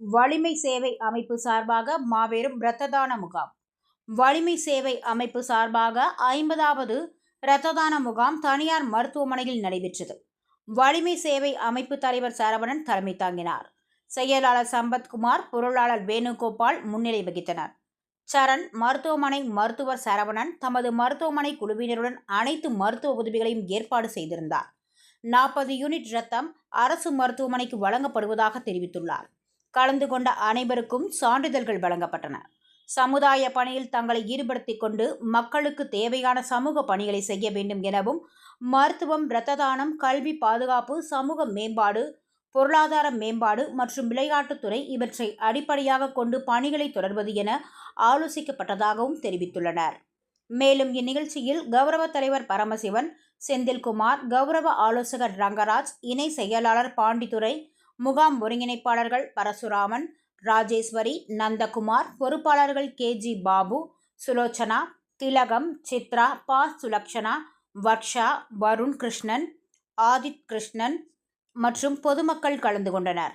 வலிமை சேவை அமைப்பு சார்பாக மாபெரும் இரத்த தான முகாம். வலிமை சேவை அமைப்பு சார்பாக ஐம்பதாவது இரத்த தான முகாம் தனியார் மருத்துவமனையில் நடைபெற்றது. வலிமை சேவை அமைப்பு தலைவர் சரவணன் தலைமை தாங்கினார். செயலாளர் சம்பத்குமார் பொருளாளர் வேணுகோபால் முன்னிலை வகித்தனர். சரண் மருத்துவமனை மருத்துவர் சரவணன் தமது மருத்துவமனை குழுவினருடன் அனைத்து மருத்துவ உதவிகளையும் ஏற்பாடு செய்திருந்தார். நாற்பது யூனிட் ரத்தம் அரசு மருத்துவமனைக்கு வழங்கப்படுவதாக தெரிவித்துள்ளார். கலந்து கொண்ட அனைவருக்கும் சான்றிதழ்கள் வழங்கப்பட்டன. சமுதாய பணியில் தங்களை ஈடுபடுத்திக் கொண்டு மக்களுக்கு தேவையான சமூக பணிகளை செய்ய வேண்டும் எனவும் மருத்துவம் இரத்த தானம் கல்வி பாதுகாப்பு சமூக மேம்பாடு பொருளாதார மேம்பாடு மற்றும் விளையாட்டுத்துறை இவற்றை அடிப்படையாக கொண்டு பணிகளை தொடர்வது என ஆலோசிக்கப்பட்டதாகவும் தெரிவித்துள்ளனர். மேலும் இந்நிகழ்ச்சியில் கௌரவ தலைவர் பரமசிவன் செந்தில்குமார் கௌரவ ஆலோசகர் ரங்கராஜ் இணை செயலாளர் பாண்டித்துறை முகாம் ஒருங்கிணைப்பாளர்கள் பரசுராமன் ராஜேஸ்வரி நந்தகுமார் பொறுப்பாளர்கள் கேஜி பாபு சுலோச்சனா திலகம் சித்ரா பா. சுலக்ஷனா வர்ஷா வருண் கிருஷ்ணன் ஆதித் கிருஷ்ணன் மற்றும் பொதுமக்கள் கலந்து கொண்டனர்.